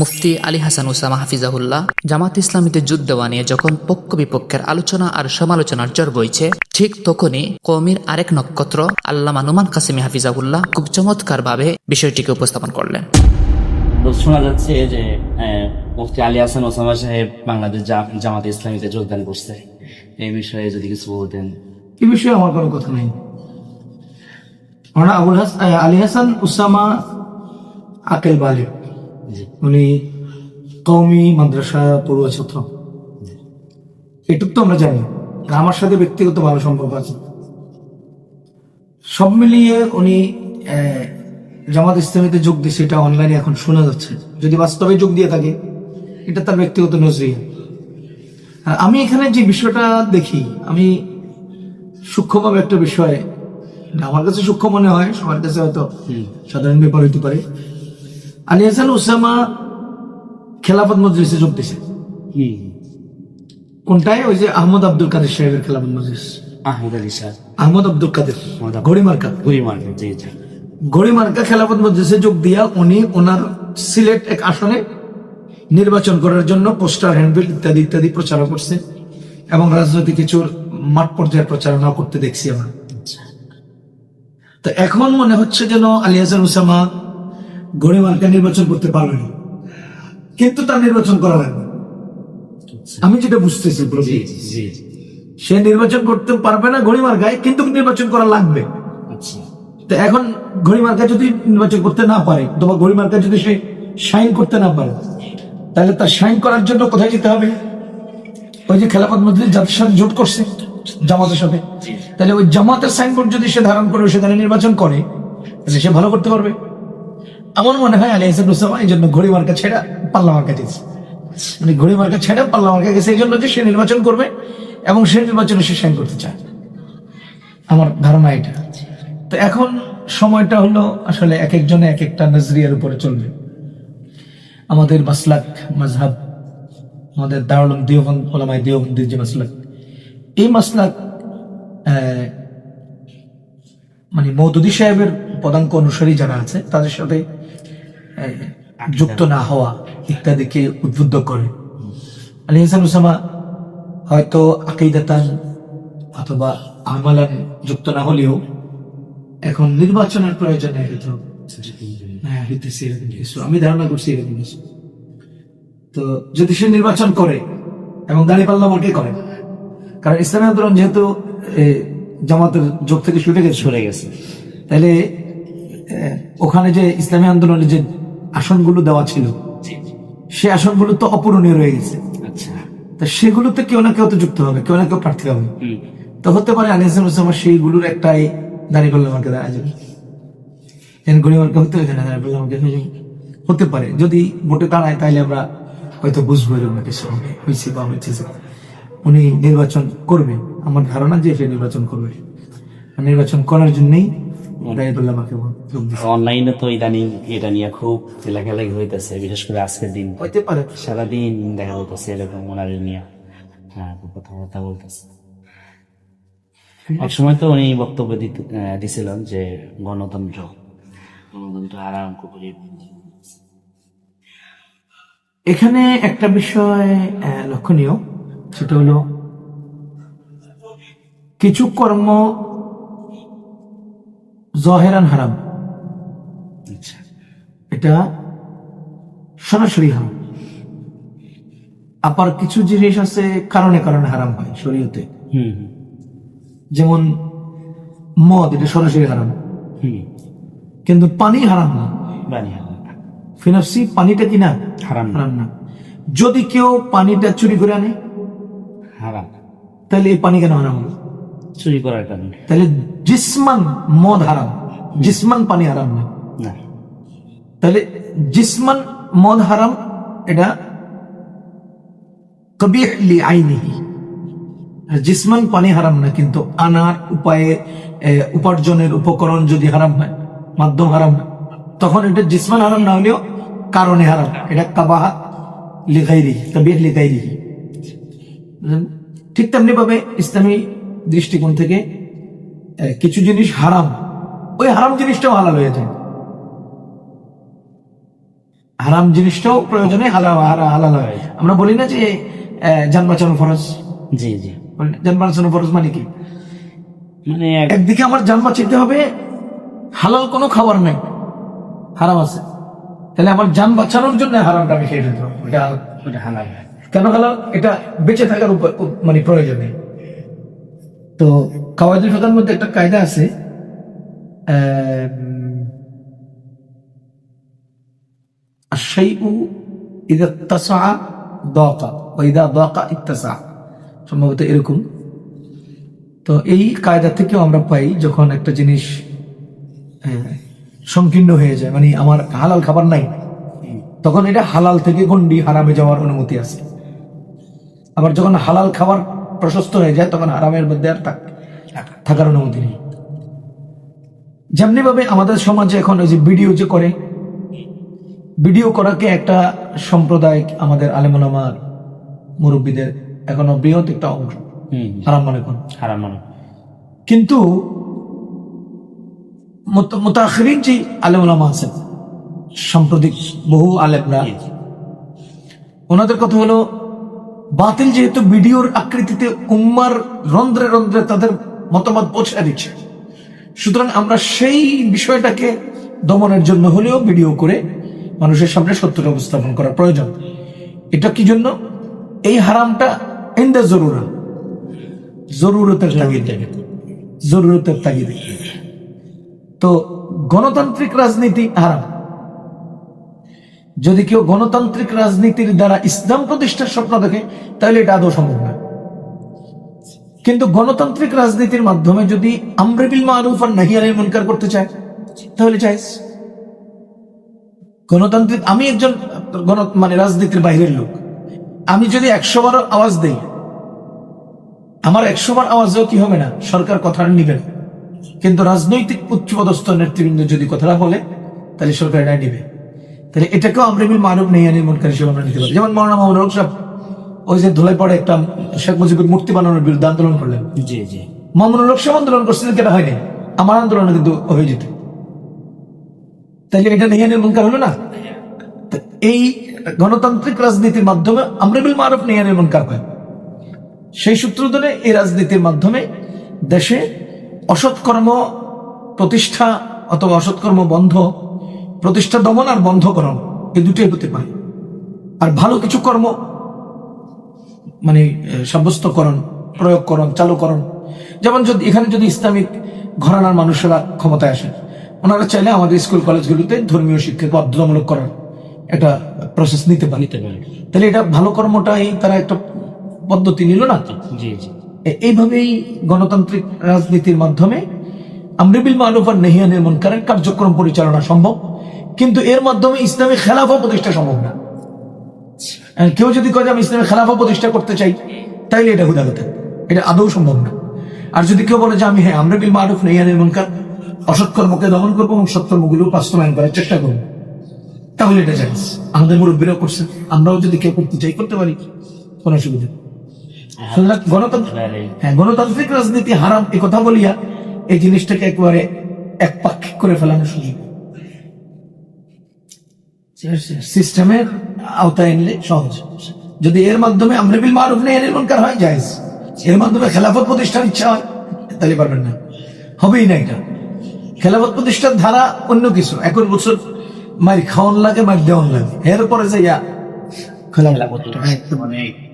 মুফতি আলী হাসান উসামা হাফিজাহুল্লাহ জামাত ইসলামীতে যুদ্ধ দেওয়া নিয়ে যখন পক্ষ বিপক্ষের আলোচনা আর সমালোচনার জ্বর বইছে ঠিক তখনই কৌমির আরেক নক্ষত্র আল্লামা নুমান কাসিমি হাফিজাহুল্লাহ খুব চমৎকার ভাবে বিষয়টিকে উপস্থাপন করলেন। শোনা যাচ্ছে যে মুফতি আলী হাসান ওসামা সাহেব বাংলাদেশ জামাতে ইসলামীতে যোগদান করছে। এই বিষয়ে যদি কিছু বলতেন। এ বিষয়ে আমার কোনো কথা নেই। আমরা আবুল হাস আহ, আলী হাসান উসামা আকেল বালে জি উনি কৌমি মাদ্রাসা পড়ুয়া ছাত্র। এটুক তো আমরা জানি আমার সাথে ব্যক্তিগত ভালো সম্পর্ক আছে। সব মিলিয়ে উনি জামাত ইসলামীতে যোগ দিয়েছে এটা অনলাইনে এখন শোনা যাচ্ছে। যদি বাস্তবে যোগ দিয়ে থাকে এটা তার ব্যক্তিগত নজরিয়া আমি এখানে যে বিষয়টা দেখি আমি সূক্ষ্মভাবে একটা বিষয় আমার কাছে সূক্ষ্ম মনে হয় সবার কাছে হয়তো সাধারণ ব্যাপার হইতে পারে। আলী হাসান ওসামা খেলাফত মজলিসে যোগ দিছে। হুম কোনটায় ওই যে আহমদ আব্দুল কাদের সাহেবের খেলাফত মজলিস। আহমদ আলী শাহ আহমদ আব্দুল কাদের। আহমদ আব্দুল- ঘড়ি মার্কা। গুরি জি জি। ঘড়ি খেলাফত মজলিসে যোগ দিয়া উনি ওনার সিলেট এক আসনে নির্বাচন করার জন্য পোস্টার হ্যান্ডবিল ইত্যাদি ইত্যাদি প্রচার করছে এবং রাজনৈতিক কিছুর মাঠ পর্যায়ের প্রচারণা করতে দেখছি আমরা। আচ্ছা। তো এখন মনে হচ্ছে যেন আলী হাসান উসামা গড়ে মার্কা নির্বাচন করতে পারবে না। কিন্তু তার নির্বাচন করা লাগবে। আমি যেটা বুঝতেছি সে নির্বাচন করতে পারবে না ঘড়ি মার্কায় কিন্তু নির্বাচন করা লাগবে। আচ্ছা। তো এখন ঘড়ি মার্কা যদি নির্বাচন করতে না পারে অথবা ঘড়ি মার্কা যদি সে সাইন করতে না পারে তাহলে তার সাইন করার জন্য কোথায় যেতে হবে? ওই যে খেলাফত মজলিস যাদের সাথে জোট করছে জামাতের সাথে। তাহলে ওই জামাতের সাইনবোর্ড যদি সে ধারণ করে সেখানে নির্বাচন করে তাহলে সে ভালো করতে পারবে। আমার মনে হয় আলী হাসান উসামা এই জন্য ঘড়ি মার্কা ছেড়া পাল্লা মার্কা দিয়েছে। মানে ঘড়ি মার্কা ছেড়া পাল্লা মার্কা গেছে এই জন্য যে সে নির্বাচন করবে এবং সে নির্বাচনে সে সাইন করতে চায়। আমার ধারণা এটা। তো এখন সময়টা হলো আসলে এক একজনে এক একটা নজরিয়ার উপরে চলবে। আমাদের মাসলাক মাজহাব আমাদের দারুল দিওবন্দ ওলামাই দিওবন্দির যে মাসলাক, এই মাসলাক মানে মৌদুদি সাহেবের পদাঙ্ক অনুসারী যারা আছে, তাদের সাথে যুক্ত না হওয়া ইত্যাদিকে উদ্বুদ্ধ করে। আলী হাসান উসামা হয়তো আকিদাতান অথবা আমালান যুক্ত না হলেও এখন নির্বাচনের প্রয়োজনে হয়তো হ্যাঁ আমি ধারণা করছি এরকম তো যদি সে নির্বাচন করে, এবং দাঁড়িপাল্লা মার্কে করে, কারণ ইসলামী আন্দোলন যেহেতু জামাতের যোগ থেকে ছুটে গেছে। সরে গেছে। তাহলে ওখানে যে ইসলামী আন্দোলনের যে আসনগুলো দেওয়া ছিল সে আসনগুলো তো অপূরণীয় রয়ে গেছে। আচ্ছা। তা সেগুলোতে কেউ না কেউ তো যুক্ত হবে কেউ না কেউ প্রার্থী হবে। তো হতে পারে আনিসুল মুসলমান সেইগুলোর একটাই দাঁড়িয়ে পাল্লা মার্কে দাঁড়া যাবে। যেন গরিব হতে হবে না দাঁড়িয়ে। হতে পারে যদি ভোটে দাঁড়ায় তাহলে আমরা হয়তো বুঝব এরকম কিছু হবে হয়েছে বা হয়েছে। উনি নির্বাচন করবে। আমার ধারণা যে সে নির্বাচন করবে। নির্বাচন করার জন্যই অনলাইনে তো ইদানিং এটা নিয়ে খুব লেখালেখি হইতেছে বিশেষ করে আজকের দিন। হইতে পারে। সারাদিন দেখা হইতেছে এরকম ওনার নিয়ে হ্যাঁ কথাবার্তা বলতেছে। এক সময় তো উনি বক্তব্য দিতে দিছিলেন যে গণতন্ত্র গণতন্ত্র আরাম করে এখানে একটা বিষয় লক্ষণীয়। সেটা হলো কিছু কর্ম জহেরান হারাম। আচ্ছা। এটা সরাসরি হারাম। আবার কিছু জিনিস আছে কারণে কারণে হারাম হয় শরীয়তে। যেমন মদ এটা সরাসরি হারাম। হুম। কিন্তু পানি হারাম না। ফিনাফসি পানিটা কি না? হারাম হারাম না। যদি কেউ পানিটা চুরি করে আনে হারাম তাহলে এই পানি কেন হারাম হলো? চুরি করার কারণে। তাহলে জিসমান মদ হারাম। জিসমান পানি হারাম না। না। তাহলে জিসমান মদ হারাম এটা কবিহ লি আইনিহি। জিসমান পানি হারাম না কিন্তু আনার উপায়ে উপার্জনের উপকরণ যদি হারাম হয় মাধ্যম হারাম হয় তখন এটা জিসমান হারাম না হলেও কারণে হারাম। এটা কাবাহা লিগাইরি কবিহ লিগাইরি ঠিক তেমনি ভাবে ইসলামী দৃষ্টিকোণ থেকে কিছু জিনিস হারাম। ওই হারাম জিনিসটাও হালাল হয়ে যায়। হারাম জিনিসটাও প্রয়োজনে হালাল হয়। আমরা বলি না যে যান বাঁচানো ফরজ। জি জি। যান বাঁচানো ফরজ মানে কি? মানে এক- একদিকে আমার যান বাঁচাতে হবে হালাল কোনো খাবার নাই হারাম আছে। তাহলে আমার যান বাঁচানোর জন্য হারামটা আমি খেয়ে ফেলতে হবে। হালাল। কেন হালাল এটা বেঁচে থাকার উপর উপ- মানে প্রয়োজন তো কাওয়াজুল ফাকার মধ্যে একটা কায়দা আছে সম্ভবত এরকম। তো এই কায়দা থেকেও আমরা পাই যখন একটা জিনিস সংকীর্ণ হয়ে যায় মানে আমার হালাল খাবার নাই, তখন এটা হালাল থেকে গন্ডি হারামে যাওয়ার অনুমতি আছে। আবার যখন হালাল খাবার প্রশস্ত হয়ে যায় তখন হারামের মধ্যে আর থাকার অনুমতি নেই। যেমনি ভাবে আমাদের সমাজে এখন ওই যে ভিডিও যে করে ভিডিও করাকে একটা সম্প্রদায় আমাদের আলেমুলামার মুরব্বীদের এখনও বৃহৎ একটা অংশ। হারাম মনে করেন। হারাম মানে। কিন্তু মোতাখিরিন যে আলেমুলামা আছেন সাম্প্রতিক বহু আলেমরা ওনাদের কথা হলো বাতিল যেহেতু ভিডিওর আকৃতিতে উম্মার রন্ধ্রে রন্ধ্রে তাদের মতামত পৌঁছে দিচ্ছে। সুতরাং আমরা সেই বিষয়টাকে দমনের জন্য হলেও ভিডিও করে মানুষের সামনে সত্যটা উপস্থাপন করা প্রয়োজন। এটা কি জন্য? এই হারামটা ইন্দা জরুরা। জরুরতের তাগিদে। জরুরতের তাগিদে। তো গণতান্ত্রিক রাজনীতি হারাম। যদি কেউ গণতান্ত্রিক রাজনীতির দ্বারা ইসলাম প্রতিষ্ঠার স্বপ্ন দেখে, তাহলে এটা আদৌ সম্ভব না। কিন্তু গণতান্ত্রিক রাজনীতির মাধ্যমে যদি আমরেবিল মারুফ আর নাহিয়ানের মুনকার করতে চায়, তাহলে চাইস গণতান্ত্রিক, আমি একজন গণ মানে রাজনীতির বাইরের লোক। আমি যদি একশো বার আওয়াজ দেই, আমার একশো বার আওয়াজেও কি হবে না? সরকার কথাটা নিবে না। কিন্তু রাজনৈতিক উচ্চপদস্থ নেতৃবৃন্দ যদি কথাটা বলে, তাহলে সরকার এটা নিবে। তাহলে এটাকেও আমরেবিল মারুফ নেহিয়ানের মুনকার হিসেবে আমরা নিতে পারি। যেমন মৌলানা মামুন হক সাহেব ওই যে ধুলাই পড়ে একটা শেখ মুজিবের মূর্তি বানানোর বিরুদ্ধে আন্দোলন করলেন। জি জি। মামুনুল হক সাহেব আন্দোলন করছিলেন কেটা হয়নি? আমার আন্দোলনে কিন্তু হয়ে যেত। তাইলে এটা নেহানের মুনকার হলো না? এই গণতান্ত্রিক রাজনীতির মাধ্যমে আমরেবুল মারুফ নেহানের মুনকার হয়। সেই সূত্র ধরে এই রাজনীতির মাধ্যমে দেশে অসৎকর্ম প্রতিষ্ঠা অথবা অসৎকর্ম বন্ধ প্রতিষ্ঠা দমন আর বন্ধ বন্ধকরণ এই দুটোই হতে পারে। আর ভালো কিছু কর্ম মানে সাব্যস্তকরণ প্রয়োগকরণ চালুকরণ যেমন যদি এখানে যদি ইসলামিক ঘরানার মানুষেরা ক্ষমতায় আসেন ওনারা চাইলে আমাদের স্কুল কলেজগুলোতে ধর্মীয় শিক্ষা বাধ্যতামূলক করার একটা প্রসেস নিতে পারে। পারে। তাহলে এটা ভালো কর্মটাই তারা একটা পদ্ধতি নিল না জি জি। এইভাবেই গণতান্ত্রিক রাজনীতির মাধ্যমে আমরিবিল মারুফ আর নেহিয়ানের মনকারের কার্যক্রম পরিচালনা সম্ভব। কিন্তু এর মাধ্যমে ইসলামী খেলাফা প্রতিষ্ঠা সম্ভব না। কেউ যদি কয় আমি ইসলামী খেলাফা প্রতিষ্ঠা করতে চাই তাইলে এটা হুদা কথা এটা আদৌ সম্ভব না। আর যদি কেউ বলে যে আমি হ্যাঁ আমরিবিল মারুফ নেহিয়ানের মনকার অসৎকর্মকে দমন করব এবং সৎকর্মগুলো বাস্তবায়ন করার চেষ্টা করব তাহলে এটা জানিস আমাদের মুরব্বীরাও করছে আমরাও যদি কেউ করতে চাই করতে পারি কোনো অসুবিধা নেই। গণতন্ত্র হ্যাঁ গণতান্ত্রিক রাজনীতি হারাম এ কথা বলিয়া এই জিনিসটাকে একবারে এক পাক্ষিক করে ফেলানো সুযোগ। সিস্টেমের আওতায় এনলে সহজ। যদি এর মাধ্যমে আমরেবিল মারুফ নেই, এর মনকার হয়, জায়েজ। এর মাধ্যমে খেলাফত প্রতিষ্ঠার ইচ্ছা হয়, তাহলে পারবেন না। হবেই না এটা। খেলাফত প্রতিষ্ঠার ধারা অন্য কিছু। এখন বছর মার খাওয়ান লাগে মার দেওয়ান লাগে। এরপরে যে ইয়া মানে